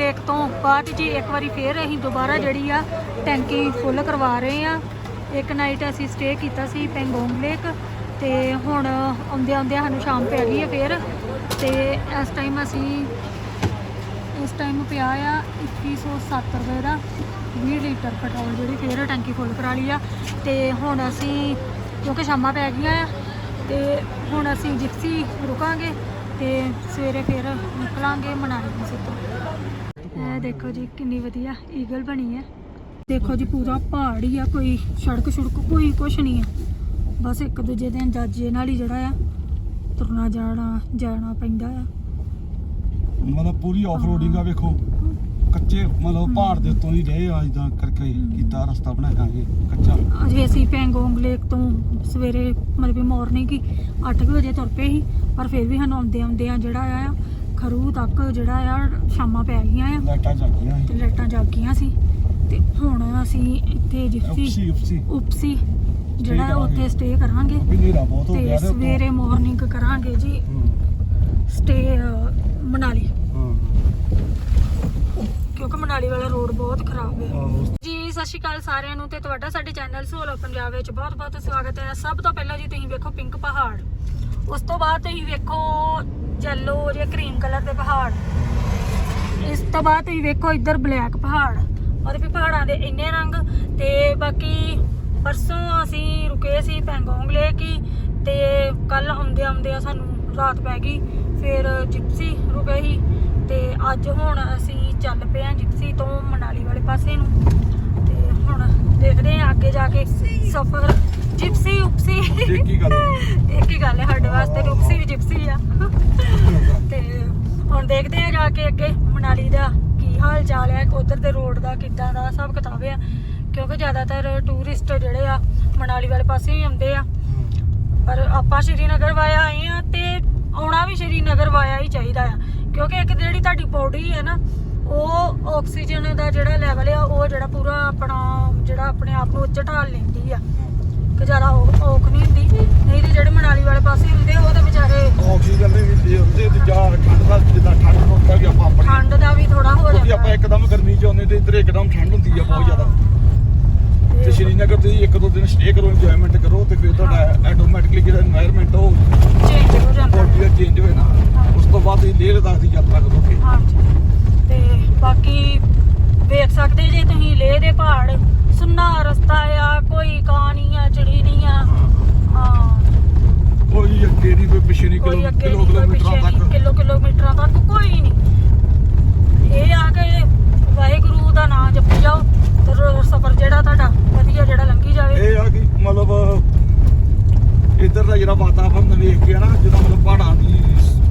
Lake ਤੋਂ ਬਾਅਦ ਜੀ ਇੱਕ ਵਾਰੀ ਫੇਰ ਅਸੀਂ ਦੁਬਾਰਾ ਜਿਹੜੀ ਆ ਟੈਂਕੀ ਫੁੱਲ ਕਰਵਾ ਰਹੇ ਆ। ਇੱਕ ਨਾਈਟ ਅਸੀਂ ਸਟੇ ਕੀਤਾ ਸੀ ਪੈਂਗੋਂਗ ਲੇਕ ਤੇ ਹੁਣ ਆਉਂਦੇ ਆਉਂਦੇ ਸਾਨੂੰ ਸ਼ਾਮ ਪੈ ਗਈ ਹੈ ਫੇਰ। ਤੇ ਇਸ ਟਾਈਮ ਅਸੀਂ, ਇਸ ਟਾਈਮ ਪਿਆ ਆ 2107 ਰੁਪਏ ਦਾ 20 ਲੀਟਰ ਪੈਟਰੋਲ ਜਿਹੜੀ ਫੇਰ ਟੈਂਕੀ ਫੁੱਲ ਕਰਾ ਲਈ ਆ। ਤੇ ਹੁਣ ਅਸੀਂ, ਕਿਉਂਕਿ ਸ਼ਾਮਾਂ ਪੈ ਗਈਆਂ ਆ, ਤੇ ਹੁਣ ਅਸੀਂ ਜਿਪਸੀ ਰੁਕਾਂਗੇ ਤੇ ਸਵੇਰੇ ਫੇਰ ਨਿਕਲਾਂਗੇ ਮਨਾਲੀ ਨੂੰ ਦੇਖੋ ਜੀ ਕਿੰਨੀ ਵਧੀਆ ਈਗਲ ਬਣੀ ਹੈ। ਦੇਖੋ ਜੀ ਪੂਰਾ ਪਹਾੜ ਹੀ ਆ ਕੋਈ ਸੜਕ ਸੜਕ ਕੋਈ ਕੁਛ ਨਹੀਂ ਆ। ਬਸ ਇੱਕ ਦੂਜੇ ਦੇ ਅੰਦਾਜ਼ੇ ਨਾਲ ਹੀ ਜਿਹੜਾ ਆ ਤੁਰਨਾ ਜਾਣਾ ਜਾਣਾ ਪੈਂਦਾ ਆ। ਮਤਲਬ ਪੂਰੀ ਆਫ ਰੋਡਿੰਗ ਆ ਵੇਖੋ। ਕੱਚੇ ਮਤਲਬ ਪਹਾੜ ਦੇ ਉੱਤੋਂ ਹੀ ਰਹੇ ਆ ਇਦਾਂ ਕਰਕੇ ਕੀਤਾ ਰਸਤਾ ਬਣਾਇਆ ਇਹ ਕੱਚਾ। ਅਜੇ ਅਸੀਂ ਪੈਂਗੋਂਗ ਲੇਕ ਤੋਂ ਸਵੇਰੇ ਮਤਲਬ ਮਾਰਨਿੰਗ ਹੀ 8 ਵਜੇ ਤੁਰ ਪਏ ਸੀ ਪਰ ਫਿਰ ਵੀ ਸਾਨੂੰ ਆਉਂਦੇ ਆਉਂਦੇ ਆ ਜਿਹੜਾ ਆ ਖਰੂ ਤੱਕ ਜਿਹੜਾ ਆ ਸ਼ਾਮਾਂ ਪੈ ਗਈਆਂ ਆ। ਲਾਈਟਾਂ ਜਾਗੀਆਂ ਤੇ ਲਾਈਟਾਂ ਜਗ ਗਈਆਂ ਸੀ। ਤੇ ਹੁਣ ਅਸੀਂ ਇੱਥੇ ਜਿਪਸੀ ਉਪਸੀ ਜਿਹੜਾ। ਉੱਥੇ ਸਟੇ ਕਰਾਂਗੇ। ਬਹੁਤ ਤੇ ਸਵੇਰੇ ਮਾਰਨਿੰਗ ਕਰਾਂਗੇ ਜੀ। ਸਟੇ ਮਨਾਲੀ। ਕਿਉਂਕਿ ਮਨਾਲੀ ਵਾਲਾ ਰੋਡ ਬਹੁਤ ਖਰਾਬ ਹੈ। ਜੀ ਸਤਿ ਸ਼੍ਰੀ ਅਕਾਲ ਸਾਰਿਆਂ ਨੂੰ ਤੇ ਤੁਹਾਡਾ ਸਾਡੇ ਚੈਨਲ ਸੋਲੋ ਪੰਜਾਬ ਵਿੱਚ ਬਹੁਤ-ਬਹੁਤ ਸਵਾਗਤ ਹੈ। ਸਭ ਤੋਂ ਪਹਿਲਾਂ ਜੀ ਤੁਸੀਂ ਵੇਖੋ ਪਿੰਕ ਪਹਾੜ। ਉਸ ਤੋਂ ਬਾਅਦ ਤੁਸੀਂ ਵੇਖੋ ਯੈਲੋ ਜਾਂ ਕਰੀਮ ਕਲਰ ਦੇ ਪਹਾੜ। ਇਸ ਤੋਂ ਬਾਅਦ ਤੁਸੀਂ ਵੇਖੋ ਇੱਧਰ ਬਲੈਕ ਪਹਾੜ। ਮਤਲਬ ਵੀ ਪਹਾੜਾਂ ਦੇ ਇੰਨੇ ਰੰਗ ਤੇ ਬਾਕੀ ਪਰਸੋਂ ਅਸੀਂ ਰੁਕੇ ਸੀ ਪੈਂਗੋਂਗ ਲੇਕ ਹੀ ਤੇ ਕੱਲ ਆਉਂਦੇ ਆਉਂਦੇ ਆ ਸਾਨੂੰ ਰਾਤ ਪੈ ਗਈ, ਫਿਰ ਜਿਪਸੀ ਰੁਕੇ ਸੀ ਤੇ ਅੱਜ ਹੁਣ ਅਸੀਂ ਚੱਲ ਪਏ ਆ ਜਿਪਸੀ ਤੋਂ ਮਨਾਲੀ ਵਾਲੇ ਪਾਸੇ ਨੂੰ ਤੇ ਹੁਣ ਦੇਖਦੇ ਆ ਅੱਗੇ ਜਾ ਕੇ ਸਫ਼ਰ ਜਿਪਸੀ ਉਪਸੀ। ਇੱਕ ਹੀ ਗੱਲ ਇੱਕ ਹੀ ਗੱਲ ਹੈ ਸਾਡੇ ਵਾਸਤੇ ਰੁਪਸੀ ਵੀ ਜਿਪਸੀ ਆ। ਤੇ ਹੁਣ ਦੇਖਦੇ ਆ ਜਾ ਕੇ ਅੱਗੇ ਮਨਾਲੀ ਦਾ ਕੀ ਹਾਲ ਚਾਲ ਹੈ ਉਧਰ ਦੇ ਰੋਡ ਦਾ ਕਿੱਦਾਂ ਦਾ ਸਭ ਕਿਤਾਬ ਆ। ਕਿਉਂਕਿ ਜ਼ਿਆਦਾਤਰ ਟੂਰਿਸਟ ਜਿਹੜੇ ਆ ਮਨਾਲੀ ਵਾਲੇ ਪਾਸੇ ਹੀ ਆਉਂਦੇ ਆ। ਪਰ ਆਪਾਂ ਸ਼੍ਰੀਨਗਰ ਵਾਇਆ ਆਏ ਆ ਤੇ ਆਉਣਾ ਵੀ ਸ਼੍ਰੀਨਗਰ ਵਾਇਆ ਹੀ ਚਾਹੀਦਾ ਆ। ਕਿਉਂਕਿ ਇੱਕ ਜਿਹੜੀ ਤੁਹਾਡੀ ਬੋਡੀ ਹੈ ਨਾ ਉਹ ਆਕਸੀਜਨ ਦਾ ਜਿਹੜਾ ਲੈਵਲ ਆ ਉਹ ਜਿਹੜਾ ਪੂਰਾ ਆਪਣਾ ਜਿਹੜਾ ਆਪਣੇ ਆਪ ਨੂੰ ਉੱਚ ਲੈਂਦੀ ਆ। ਕਿ ਜ਼ਿਆਦਾ ਔਖ ਨਹੀਂ ਹੁੰਦੀ। ਨਹੀਂ ਤੇ ਜਿਹੜੇ ਮਨਾਲੀ ਵਾਲੇ ਪਾਸੇ ਹੁੰਦੇ ਉਹ ਤਾਂ ਵਿਚਾਰੇ ਆਕਸੀਜਨ ਦੇ ਵੀ ਹੁੰਦੇ ਤੇ ਜਾਂ ਠੰਡ ਦਾ ਜਿੱਦਾਂ ਠੰਡ ਹੁੰਦਾ ਵੀ ਆਪਾਂ ਆਪਣੀ ਠੰਡ ਦਾ ਵੀ ਥੋੜਾ ਹੋ ਜਾਂਦਾ। ਆਪਾਂ ਇੱਕਦਮ ਗਰਮੀ ਚ ਆਉਂਦੇ ਤੇ ਇੱਧਰ ਇੱਕਦਮ ਠੰਡ ਹੁੰਦੀ ਆ ਬਹੁਤ ਜ਼ਿਆਦਾ। ਤੇ ਸ਼੍ਰੀਨਗਰ ਤੁਸੀਂ ਇੱਕ ਦੋ ਦਿਨ ਸਟੇ ਕਰੋ ਇੰਜੋਇਮੈਂਟ ਕਰੋ ਤੇ ਫਿਰ ਤੁਹਾਡਾ ਆਟੋਮੈਟਿਕਲੀ ਜਿਹੜਾ এনवायरमेंट ਉਹ ਚੇਂਜ ਹੋ ਜਾਂਦਾ। ਬੋਡੀ ਚੇਂਜ ਹੋਏ ਨਾ ਉਸ ਤੋਂ ਬਾਅਦ ਤੁਸੀਂ ਲੇਹ ਲਦਾਖ ਦੀ ਯਾਤਰਾ ਕਰੋਗੇ। ਹਾਂਜੀ। ਬਾਕੀ ਵੇਖ ਸਕਦੇ ਜੇ ਤੁਸੀਂ ਲੇਹ ਦੇ ਪਹਾੜ ਸੁੰਨਾ ਰਸਤਾ ਆ ਕੋਈ ਕਾਂ ਨਹੀਂ ਆ ਚਿੜੀ ਨਹੀਂ ਆ। ਹਾਂ। ਕੋਈ ਅੱਗੇ ਨਹੀਂ ਕੋਈ ਪਿੱਛੇ ਨਹੀਂ ਕੋਈ ਕਿਲੋ ਅੱਗੇ ਕਿਲੋ ਨਹੀਂ ਕੋਈ ਪਿੱਛੇ ਕਿਲੋਮੀਟਰਾਂ ਨਹੀਂ ਤੱਕ। ਕਿਲੋ ਕਿਲੋਮੀਟਰਾਂ ਤੱਕ ਕੋਈ ਨਹੀਂ। ਇਹ ਆ ਕੇ ਵਾਹਿਗੁਰੂ ਦਾ ਨਾਮ ਜਪੀ ਜਾਓ ਤੇ ਸਫ਼ਰ ਜਿਹੜਾ ਤੁਹਾਡਾ ਵਧੀਆ ਜਿਹੜਾ ਲੰਘੀ ਜਾਵੇ। ਇਹ ਆ ਕਿ ਮਤਲਬ ਇੱਧਰ ਦਾ ਜਿਹੜਾ ਵਾਤਾਵਰਨ ਵੇਖ ਕੇ ਨਾ ਜਿਹੜਾ ਮਤਲਬ ਪਹਾੜਾਂ ਦੀ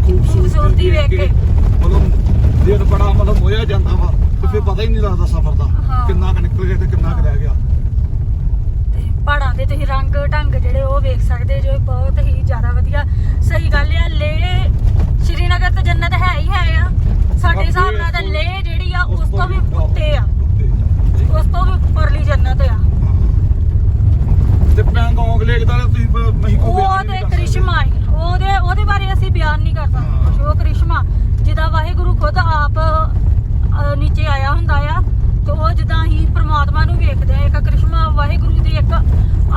ਖੂਬਸੂਰਤੀ ਵੇਖ ਕੇ। ਮਤਲਬ ਮਤਲਬ ਮੋਇਆ ਜਾਂਦਾ ਵਾ ਤੇ ਫਿਰ ਪਤਾ ਹੀ ਨਹੀਂ ਲੱਗਦਾ ਸਫ਼ਰ ਦਾ ਹਾਂ। ਕਿੰਨਾ ਕੁ ਨਿਕਲ ਗਿਆ ਤੇ ਕਿੰਨਾ ਕੁ ਰਹਿ ਗਿਆ ਤੇ ਪਹਾੜਾਂ ਦੇ ਤੁਸੀਂ ਰੰਗ ਢੰਗ ਜਿਹੜੇ ਉਹ ਵੇਖ ਸਕਦੇ ਜੋ ਬਹੁਤ ਹੀ ਜ਼ਿਆਦਾ ਵਧੀਆ ਸਹੀ ਗੱਲ ਆ ਲੇ ਸ਼੍ਰੀਨਗਰ ਤਾਂ ਜੰਨਤ ਹੈ ਹੀ ਹੈ ਆ ਸਾਡੇ ਹਿਸਾਬ ਨਾਲ ਤਾਂ ਲੇ ਜਿਹੜੀ ਆ ਉਸ ਤੋਂ ਵੀ ਉੱਤੇ ਆ ਉੱਤੇ। ਉਸ ਤੋਂ ਵੀ ਉੱਪਰਲੀ ਜੰਨਤ ਆ ਤੇ ਪੈਂਗੋਂਗ ਲੇਕ ਦਾ ਤੁਸੀਂ ਬ- ਨਹੀਂ ਕੋਈ ਉਹ ਬਿਆਨ ਤੇ ਨਹੀਂ ਕਰ ਸਕਦੇ। ਕ੍ਰਿਸ਼ਮਾ ਹੀ ਉਹਦੇ ਉਹਦੇ ਬਾਰੇ ਅਸੀਂ ਬਿਆਨ ਨਹੀਂ ਕਰ ਸਕਦੇ ਕੁਛ। ਉਹ ਕ੍ਰਿਸ਼ਮਾ ਜਿਹਦਾ ਵਾਹਿਗੁਰੂ ਖੁਦ ਆਪ ਨੀਚੇ ਆਇਆ ਹੁੰਦਾ ਆ, ਤੇ ਉਹ ਜਿੱਦਾਂ ਹੀ ਪ੍ਰਮਾਤਮਾ ਨੂੰ ਵੇਖਦੇ ਆ, ਇੱਕ ਕ੍ਰਿਸ਼ਮਾ ਵਾਹਿਗੁਰੂ ਦੀ ਇੱਕ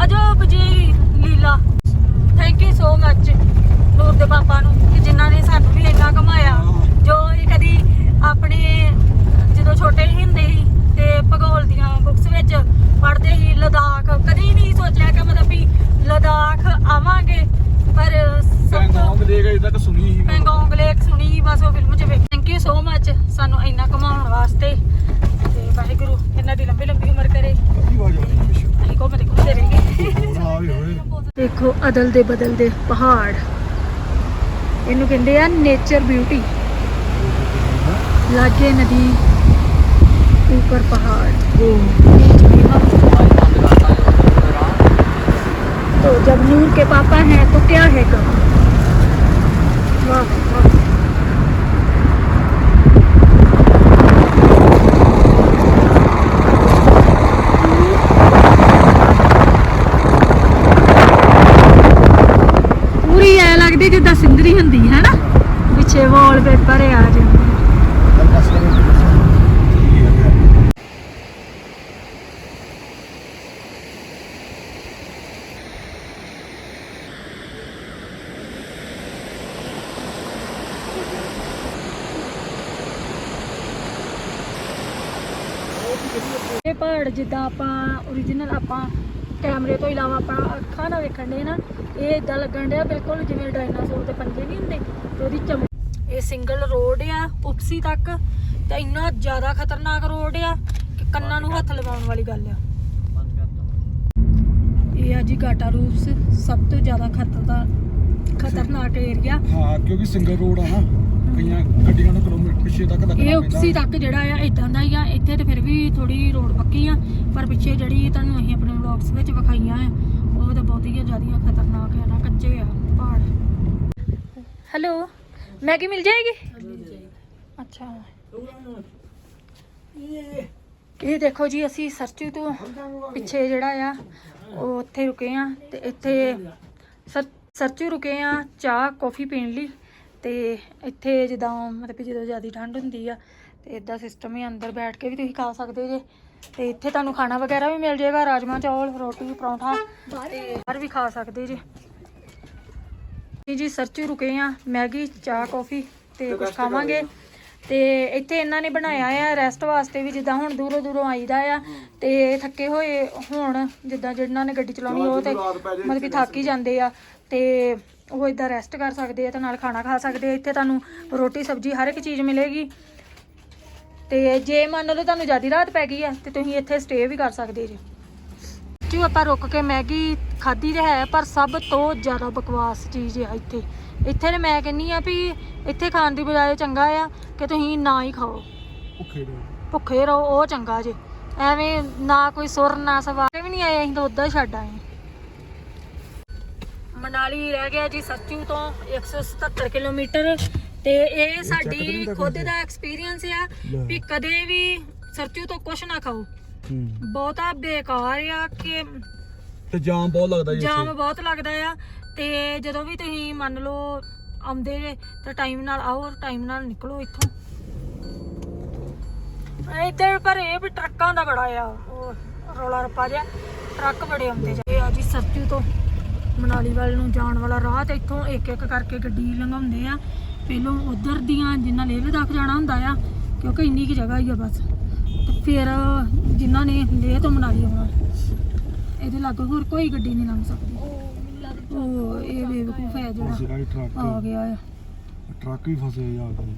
ਅਜਬ ਜੀ ਲੀਲਾ। ਥੈਂਕ ਯੂ ਸੋ ਮੱਚ ਨੂਰ ਦੇ ਪਾਪਾ ਨੂੰ, ਕਿ ਜਿਨ੍ਹਾਂ ਨੇ ਸਾਨੂੰ ਵੀ ਇੰਨਾ ਕਮਾਇਆ ਜੋ ਇਹ ਕਦੀ ਆਪਣੇ ਜਦੋਂ ਛੋਟੇ ਹੀ ਹੁੰਦੇ ਸੀ ਤੇ ਭੂਗੋਲ ਦੀਆਂ ਬੁੱਕਸ ਵਿੱਚ ਪੜ੍ਹਦੇ ਸੀ ਲਦਾਖ ਕਦੀ ਨਹੀਂ ਸੋਚਿਆ ਕਿ ਮਤਲਬ ਵੀ ਲਦਾਖ ਆਵਾਂਗੇ ਪਰ ਸਭ ਤੋਂ ਪੈਂਗੋਂਗ ਲੇਕ ਅਜੇ ਤੱਕ ਸੁਣੀ ਹੀ ਨਹੀਂ। ਪੈਂਗੋਂਗ ਲੇਕ ਸੁਣੀ ਬਸ ਉਹ ਫਿਲਮ 'ਚ ਵੇਖ ਥੈਂਕ ਯੂ ਸੋ ਮੱਚ ਸਾਨੂੰ ਇੰਨਾ ਕਮਾਉਣ ਵਾਸਤੇ ਤੇ ਵਾਹਿਗੁਰੂ ਇਹਨਾਂ ਦੀ ਲੰਬੀ ਲੰਬੀ ਉਮਰ ਕਰੇ ਕਾਹਦੀ ਆਵਾਜ਼ ਆ ਰਹੀ ਹੈ ਪਿੱਛੋਂ? ਅਸੀਂ ਘੁੰਮਦੇ ਘੁੰਮਦੇ ਰਹੀਏ ਹੋਰ ਆ ਵੀ ਹੋਏ ਦੇਖੋ ਅਦਲ ਦੇ ਬਦਲ ਦੇ ਪਹਾੜ ਇਹਨੂੰ ਕਹਿੰਦੇ ਆ ਨੇਚਰ ਬਿਊਟੀ ਲਾਗੇ ਨਦੀ ऊपर पहाड़ बीच में हम तो जब नूर के पापा हैं तो क्या है कम ਪਹਾੜ ਜਿੱਦਾਂ ਆਪਾਂ origignal ਆਪਾਂ ਕੈਮਰੇ ਤੋਂ ਇਲਾਵਾ ਆਪਾਂ ਅੱਖਾਂ ਨਾਲ ਵੇਖਣ ਦੇ ਨਾ ਇਹ ਇਦਾਂ ਲੱਗਣ ਡਿਆ ਬਿਲਕੁਲ ਜਿਵੇਂ ਡਾਇਨਾਸੌਰ ਦੇ ਪੰਜੇ ਨਹੀਂ ਹੁੰਦੇ ਤੇ ਉਹਦੀ ਚਮ ਇਹ ਸਿੰਗਲ ਰੋਡ ਆ ਉਪਸੀ ਤੱਕ ਤੇ ਇੰਨਾ ਜ਼ਿਆਦਾ ਖਤਰਨਾਕ ਰੋਡ ਆ ਕਿ ਕੰਨਾਂ ਨੂੰ ਹੱਥ ਲਗਾਉਣ ਵਾਲੀ ਗੱਲ ਆ। ਇਹ ਆ ਜੀ ਗਾਟਾ ਰੂਪਸ ਸਭ ਤੋਂ ਜ਼ਿਆਦਾ ਖਤਰਨਾਕ ਖਤਰਨਾਕ ਏਰੀਆ ਹਾਂ ਕਿਉਂਕਿ ਸਿੰਗਲ ਰੋਡ ਆ ਨਾ ਕਈਆਂ ਗੱਡੀਆਂ ਨੂੰ ਕਿਲੋਮੀਟਰ ਪਿੱਛੇ ਤੱਕ ਲੱਗਣਾ ਇਹ ਉਪਸੀ ਤੱਕ ਜਿਹੜਾ ਆ ਇਦਾਂ ਦਾ ਇੱਥੇ ਤੇ ਫਿਰ ਵੀ ਥੋੜੀ ਰੋਡ ਪੱਕੀ ਆ, ਪਰ ਪਿੱਛੇ ਜਿਹੜੀ ਤੁਹਾਨੂੰ ਅਸੀਂ ਆਪਣੇ ਵਲੌਗਸ ਵਿੱਚ ਵਿਖਾਈਆਂ ਆ, ਉਹ ਤਾਂ ਬਹੁਤ ਹੀ ਜ਼ਿਆਦੀਆਂ ਖਤਰਨਾਕ ਆ ਨਾ, ਕੱਚੇ ਆ, ਪਹਾੜ। ਹੈਲੋ ਮੈਗੀ ਮਿਲ ਜਾਏਗੀ? ਅੱਛਾ। ਇਹ ਦੇਖੋ ਜੀ, ਅਸੀਂ ਸਰਚੂ ਤੋਂ ਪਿੱਛੇ ਜਿਹੜਾ ਆ, ਉਹ ਉੱਥੇ ਰੁਕੇ ਆ, ਤੇ ਇੱਥੇ ਸਰ, ਸਰਚੂ ਰੁਕੇ ਆ ਚਾਹ, ਕੌਫੀ ਪੀਣ ਲਈ, ਤੇ ਇੱਥੇ ਜਿੱਦਾਂ ਮਤਲਬ ਕਿ ਜਦੋਂ ਜ਼ਿਆਦਾ ਠੰਡ ਹੁੰਦੀ ਆ ਤੇ ਇਦਾਂ ਸਿਸਟਮ ਹੀ ਅੰਦਰ ਬੈਠ ਕੇ ਵੀ ਤੁਸੀਂ ਖਾ ਸਕਦੇ ਜੇ। ਤੇ ਇੱਥੇ ਤੁਹਾਨੂੰ ਖਾਣਾ ਵਗੈਰਾ ਵੀ ਮਿਲ ਜਾਏਗਾ ਰਾਜਮਾ ਚੌਲ ਰੋਟੀ ਪਰੌਂਠਾ ਤੇ ਬਾਹਰ ਵੀ ਖਾ ਸਕਦੇ ਜੇ। ਜੀ ਜੀ ਸਰਚੂ ਰੁਕੇ ਆ ਮੈਗੀ ਚਾਹ ਕੌਫੀ ਤੇ ਕੁਝ ਖਾਵਾਂਗੇ। ਤੇ ਇੱਥੇ ਇਹਨਾਂ ਨੇ ਬਣਾਇਆ ਆ ਰੈਸਟ ਵਾਸਤੇ ਵੀ ਜਿੱਦਾਂ ਹੁਣ ਦੂਰੋਂ ਦੂਰੋਂ ਆਈਦਾ ਆ ਤੇ ਥੱਕੇ ਹੋਏ ਹੁਣ ਜਿੱਦਾਂ ਜਿਹਨਾਂ ਨੇ ਗੱਡੀ ਚਲਾਉਣੀ ਉਹ ਤੇ ਮਤਲਬ ਕਿ ਥੱਕ ਹੀ ਜਾਂਦੇ ਆ ਤੇ ਉਹ ਇਦਾਂ ਰੈਸਟ ਕਰ ਸਕਦੇ ਆ ਤੇ ਨਾਲ ਖਾਣਾ ਖਾ ਸਕਦੇ ਆ। ਇੱਥੇ ਤੁਹਾਨੂੰ ਰੋਟੀ ਸਬਜ਼ੀ ਹਰ ਇੱਕ ਚੀਜ਼ ਮਿਲੇਗੀ। ਤੇ ਜੇ ਮੰਨ ਲਓ ਤੁਹਾਨੂੰ ਜ਼ਿਆਦਾ ਰਾਤ ਪੈ ਗਈ ਆ ਤੇ ਤੁਸੀਂ ਇੱਥੇ ਸਟੇ ਵੀ ਕਰ ਸਕਦੇ ਜੀ। ਜੋ ਆਪਾਂ ਰੁਕ ਕੇ ਮੈਗੀ ਖਾਧੀ ਤੇ ਹੈ ਪਰ ਸਭ ਤੋਂ ਜ਼ਿਆਦਾ ਬਕਵਾਸ ਚੀਜ਼ ਆ ਇੱਥੇ। ਇੱਥੇ ਮੈਂ ਕਹਿੰਨੀ ਆ ਵੀ ਇੱਥੇ ਖਾਣ ਦੀ ਬਜਾਏ ਚੰਗਾ ਆ ਕਿ ਤੁਸੀਂ ਨਾ ਹੀ ਖਾਓ। ਭੁੱਖੇ ਰਹੋ। ਭੁੱਖੇ ਰਹੋ ਉਹ ਚੰਗਾ ਜੇ। ਐਵੇਂ ਨਾ ਕੋਈ ਸੁਰ ਨਾ ਸਵਾਰ ਵੀ ਨਹੀਂ ਆਏ ਅਸੀਂ ਤਾਂ ਉਦਾਂ ਹੀ ਛੱਡ ਆਏ। ਮਨਾਲੀ ਰਹਿ ਗਿਆ ਜੀ ਸੱਚੂ ਤੋਂ 177 ਕਿਲੋਮੀਟਰ। ਤੇ ਇਹ ਸਾਡੀ ਖੁਦ ਦਾ ਐਕਸਪੀਰੀਅੰਸ ਆ ਵੀ ਕਦੇ ਵੀ ਸਰਚੂ ਤੋਂ ਕੁਝ ਨਾ ਖਾਓ। ਬਹੁਤਾ ਬੇਕਾਰ ਆ ਕਿ ਤੇ ਜਾਮ ਬਹੁਤ ਲੱਗਦਾ ਜੀ ਜਾਮ ਬਹੁਤ ਲੱਗਦਾ ਆ। ਤੇ ਜਦੋਂ ਵੀ ਤੁਸੀਂ ਮੰਨ ਲਓ ਆਉਂਦੇ ਜੇ ਤਾਂ ਟਾਈਮ ਨਾਲ ਆਓ ਟਾਈਮ ਨਾਲ ਨਿਕਲੋ ਇੱਥੋਂ। ਇੱਧਰ ਪਰ ਇਹ ਵੀ ਟਰੱਕਾਂ ਦਾ ਬੜਾ ਆ। ਉਹ ਰੋਲਾ ਰੱਪਾ ਜਿਹਾ। ਟਰੱਕ ਬੜੇ ਆਉਂਦੇ ਜੇ ਆ ਜੀ ਸਰਚੂ ਤੋਂ। ਮਨਾਲੀ ਵੱਲ ਨੂੰ ਜਾਣ ਵਾਲਾ ਰਾਹ ਤੇ ਇੱਥੋਂ ਇੱਕ ਇੱਕ ਕਰਕੇ ਗੱਡੀ ਲੰਘਾਉਂਦੇ ਆ। ਪਹਿਲੋਂ ਉਧਰ ਦੀਆਂ ਜਿਨ੍ਹਾਂ ਲੇਹ ਲਦਾਖ ਜਾਣਾ ਹੁੰਦਾ ਆ ਕਿਉਂਕਿ ਇੰਨੀ ਕੀ ਜਗ੍ਹਾ ਹੀ ਆ ਬਸ। ਤੇ ਫਿਰ ਜਿਨ੍ਹਾਂ ਨੇ ਲੇਹ ਤੋਂ ਮਨਾਲੀ ਆਉਣਾ ਇਹਦੇ ਲਾਗੇ ਹੋਰ ਕੋਈ ਗੱਡੀ ਨਹੀਂ ਲੰਘ ਸਕਦੀ। ਉਹ ਇਹ ਬੇਵਕੂਫ ਹੈ ਜਿਹੜਾ ਆ ਟਰੱਕ ਗਿਆ ਆ। ਟਰੱਕ ਵੀ ਫਸੇ ਜਾ ਕੇ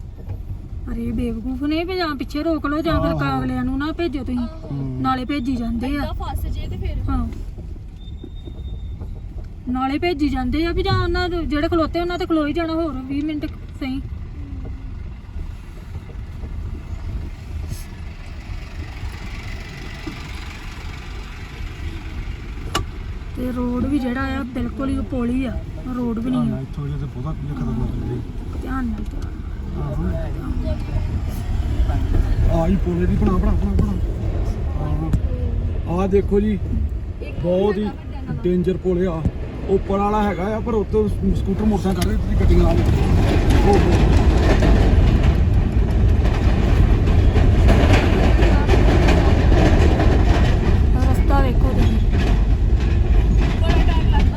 ਪਰ ਇਹ ਬੇਵਕੂਫ ਨੇ ਵੀ ਜਾਂ ਪਿੱਛੇ ਰੋਕ ਲਓ ਜਾਂ ਫਿਰ। ਕਾਗਲਿਆਂ ਨੂੰ ਨਾ ਭੇਜੋ ਤੁਸੀਂ। ਨਾਲੇ ਭੇਜੀ ਜਾਂਦੇ ਆ। ਫਸ ਜੇ ਤੇ ਫਿਰ ਹਾਂ। ਨਾਲੇ ਭੇਜੀ ਜਾਂਦੇ ਆ ਵੀ ਜਾਂ ਉਹਨਾਂ ਦੇ ਜਿਹੜੇ ਖਲੋਤੇ ਉਹਨਾਂ ਤੇ ਖਲੋ ਹੀ ਜਾਣਾ ਹੋਰ 20 ਮਿੰਟ ਸਹੀ ਤੇ ਰੋਡ ਵੀ ਜਿਹੜਾ ਆ ਬਿਲਕੁਲ ਹੀ ਪੋਲੀ ਆ। ਰੋਡ ਵੀ ਨਹੀਂ ਆ। ਇੱਥੋਂ ਜੇ ਤੇ ਬਹੁਤਾ ਕੁਝ ਖਤਰਨਾਕ ਲੱਗਦੀ ਧਿਆਨ ਨਾਲ ਧਿਆਨ ਆ ਹੀ ਪੋਲੇ ਦੀ ਬਣਾ ਬਣਾ ਬਣਾ ਬਣਾ। ਆ ਦੇਖੋ ਜੀ ਬਹੁਤ ਹੀ ਡੇਂਜਰ ਪੋਲੇ ਆ। ਉੱਪਰ ਵਾਲਾ ਹੈਗਾ ਆ ਪਰ ਉੱਤੇ ਸਕੂਟਰ ਮੋਟਰਸਾਈਕਲ ਕਰ ਰਹੇ ਤੁਸੀਂ ਤੁਸੀਂ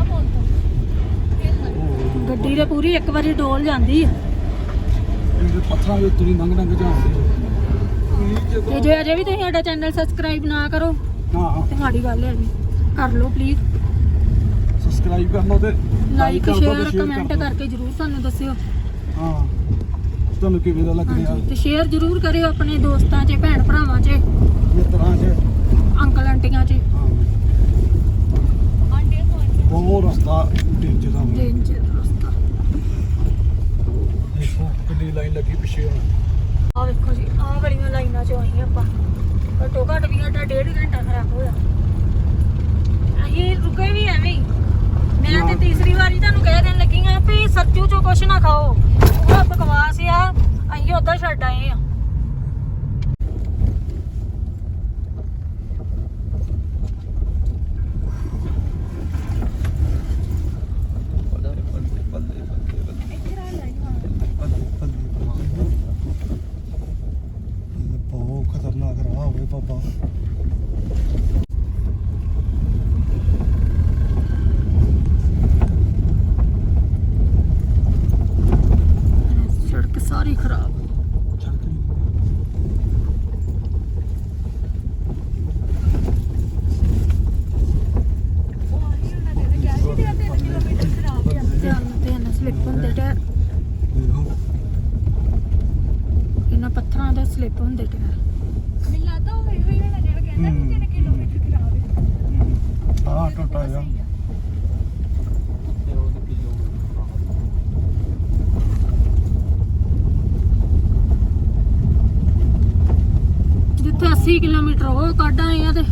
ਪੁੱਲ ਤੋਂ ਗੱਡੀ ਦੇ ਪੂਰੀ ਇੱਕ ਵਾਰੀ ਡੋਲ ਜਾਂਦੀ ਆ। ਇਹਦੇ ਪੱਥਰਾਂ ਦੇ ਉੱਤੇ ਦੀ ਲੰਘ ਲੰਘ ਜਾਂਦੇ ਤੇ ਜੇ ਅਜੇ ਵੀ ਤੁਸੀਂ ਸਾਡਾ ਚੈਨਲ ਸਬਸਕ੍ਰਾਈਬ ਨਾ ਕਰੋ ਹਾਂ। ਮਾੜੀ ਗੱਲ ਹੈ ਜੀ ਕਰ ਲਓ ਪਲੀਜ਼ ਸਬਸਕ੍ਰਾਈਬ ਕਰ ਲਓ ਤੇ ਲਾਈਕ ਕਰ ਦਿਓ ਤੇ ਸ਼ੇਅਰ ਕਮੈਂਟ ਕਰ ਦਿਓ। ਕਰਕੇ ਜਰੂਰ ਸਾਨੂੰ ਦੱਸਿਓ। ਹਾਂ ਤੁਹਾਨੂੰ ਕਿਵੇਂ ਦਾ ਲੱਗ ਰਿਹਾ? ਹਾਂਜੀ ਤੇ ਸ਼ੇਅਰ ਜਰੂਰ ਕਰਿਓ ਆਪਣੇ ਦੋਸਤਾਂ 'ਚ ਭੈਣ ਭਰਾਵਾਂ 'ਚ ਮਿੱਤਰਾਂ 'ਚ ਅੰਕਲ ਆਂਟੀਆਂ 'ਚ। ਹਾਂ। ਬਹੁਤ ਰਸਤਾ ਡੇਂਜਰ ਦਾ ਵਾ। ਡੇਂਜਰ ਰਸਤਾ। ਦੇਖੋ ਕਿੰਨੀ ਲਾਈਨ ਲੱਗੀ ਪਿੱਛੇ ਹੁਣ। ਆ ਵੇਖੋ ਜੀ ਆਹ ਵਾਲੀਆਂ ਲਾਈਨਾਂ 'ਚ ਆਈਆਂ ਆਪਾਂ। ਘੱਟੋ ਘੱਟ ਵੀ ਸਾਡਾ ਡੇਢ ਘੰਟਾ ਖਰਾਬ ਹੋਇਆ। ਅਸੀਂ ਰੁਕੇ ਵੀ ਐਵੇਂ ਹੀ। ਮੈਂ ਤੇ ਤੀਸਰੀ ਵਾਰੀ ਤੁਹਾਨੂੰ ਕਹਿ ਦੇਣ ਲੱਗੀ ਆ ਵੀ ਸੱਚੂ 'ਚੋਂ ਕੁਛ ਨਾ ਖਾਓ। ਉਹ ਬਕਵਾਸ ਆ, ਅਸੀਂ ਉਦਾਂ ਛੱਡ ਆਏ ਆ ਬਹੁਤ ਖਤਰਨਾਕ ਰਾਹ ਹੋਵੇ ਬਾਬਾ ਸੜਕ ਸਾਰੀ ਖਰਾਬ ਸੜਕ ਨਹੀਂ ਸਲਿੱਪ ਹੁੰਦੇ ਟਾਇਰ ਮੈਨੂੰ ਲੱਗਦਾ ਉਹ ਇਹੋ ਹੀ ਹੋਣਾ ਜਿਹੜਾ ਕਹਿੰਦਾ ਕਿ ਕਿੰਨੇ ਕਿਲੋਮੀਟਰ ਖਰਾਬ ਹੈ ਹਾਂ ਟੋਟਾ ਹੈਗਾ ਜਿੱਥੇ 80 ਕਿਲੋਮੀਟਰ ਉਹ ਕੱਢ ਆਏ ਆ ਤੇ